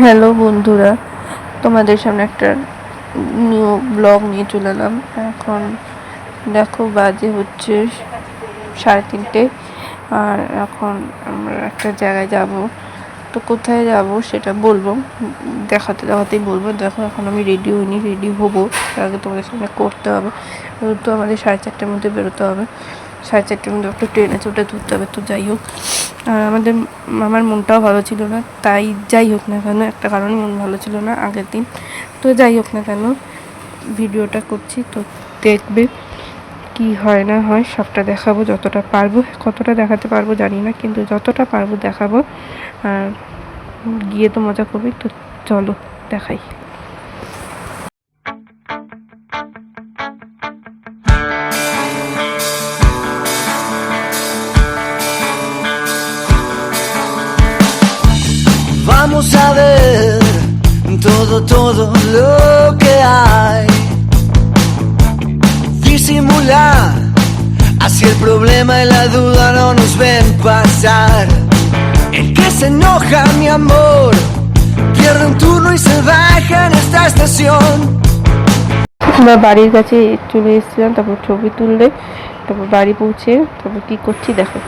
Hello বন্ধুরা, তোমাদের সামনে একটা নিউ ব্লগ নিয়ে চলে এলাম। এখন দেখো বাজে হচ্ছে সাড়ে তিনটে, আর এখন আমরা একটা জায়গায় যাব। তো কোথায় যাব সেটা বলব, দেখাতে দেখাতেই বলব। দেখো এখন আমি রেডি হইনি রেডি হব। তার আগে তোমাদের সামনে করতে হবে তো আমাদের সাড়ে চারটের মধ্যে বেরোতে হবে। সাড়ে চারটের মধ্যে একটা ট্রেন আছে, ওটা ধরতে হবে তো যাই হোক। আর আমাদের আমার মনটাও ভালো ছিল না, তাই যাই হোক না কেন, একটা কারণে মন ভালো ছিল না আগের দিন। তো যাই হোক না কেন, ভিডিওটা করছি তো দেখবে কি হয় না হয়, সবটা দেখাবো যতটা পারব, কতটা দেখাতে পারব জানি না, কিন্তু যতটা পারব দেখাবো। আর গিয়ে তো মজা করবি, তো চলো দেখাই। Vamos a ver todo, todo lo que hay. Disimular, así el problema y la duda no nos ven pasar. El que se enoja, mi amor, pierde un turno y se baja en esta estación. আমরা বাড়ির কাছে চলে এসেছিলাম তারপর ছবি তুললে তারপর বাড়ি পৌঁছে তারপর কি করছি দেখো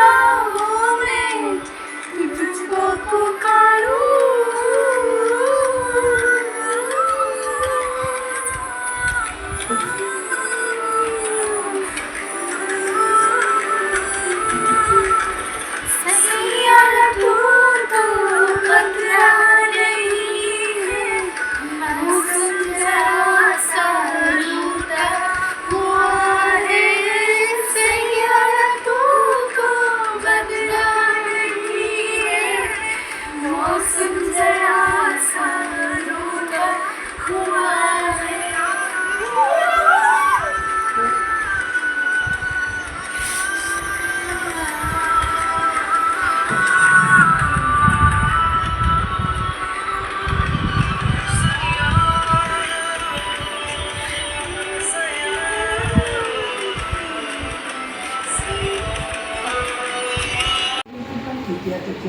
não.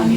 আমি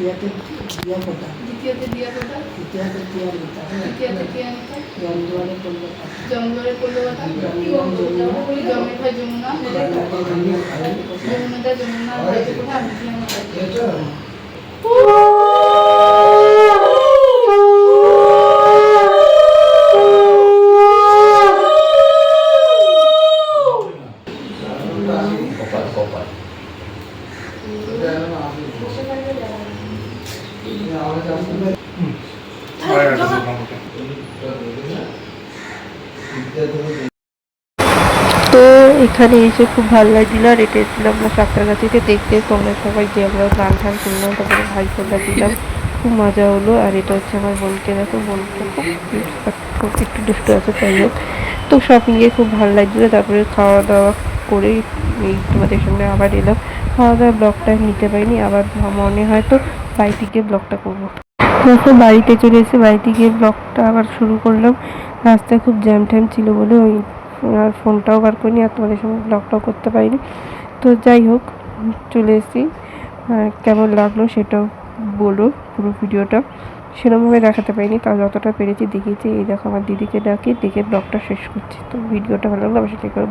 দ্বিতীয়তে দিয়া কথা তৃতীয়তে দিয়া নিতা তৃতীয়তে তিয়া নিতা জমজোয়ারে করলো জমজরে কলকাতা জমের ভাই যমুনা যমুনাদা যমুনা ভাইকে কোথা আমি কি আমার তো এখানে এসে খুব ভালো লাগছিল আর এটা এসেছিলাম আমরা সাঁতরাগাছিতে, দেখতে তোমরা সবাই যে আমরা গান টান শুনলাম তারপরে ভাই ফোটা দিলাম খুব মজা হলো, আর এটা হচ্ছে আমার বোনকে দেখো বোনকে খুব একটু দুষ্ট আছে তাই হোক। তো সব মিলিয়ে খুব ভালো লাগছিল তারপরে খাওয়া দাওয়া করে তোমাদের সামনে আবার এলাম। খাওয়া দাওয়া ব্লগটা নিতে পারিনি, আবার মনে হয় তো বাড়িতে গিয়ে ব্লগটা করব। দেখো, বাড়িতে চলে এসে বাড়িতে গিয়ে ব্লগটা আবার শুরু করলাম। রাস্তায় খুব জ্যাম ট্যাম ছিল বলে ওই, আর ফোনটাও বার করিনি, আর তোমাদের সঙ্গে ব্লগটাও করতে পারিনি। তো যাই হোক, চলে এসেছি। কেমন লাগল সেটাও বলো, পুরো ভিডিওটা। সেরকমভাবে দেখাতে পারিনি, তাও যতটা পেরেছি দেখিয়েছি। এই দেখো, আমার দিদিকে ডাকি, দেখে ব্লগটা শেষ করছি। তো ভিডিওটা ভালো লাগল অবশ্যই করো।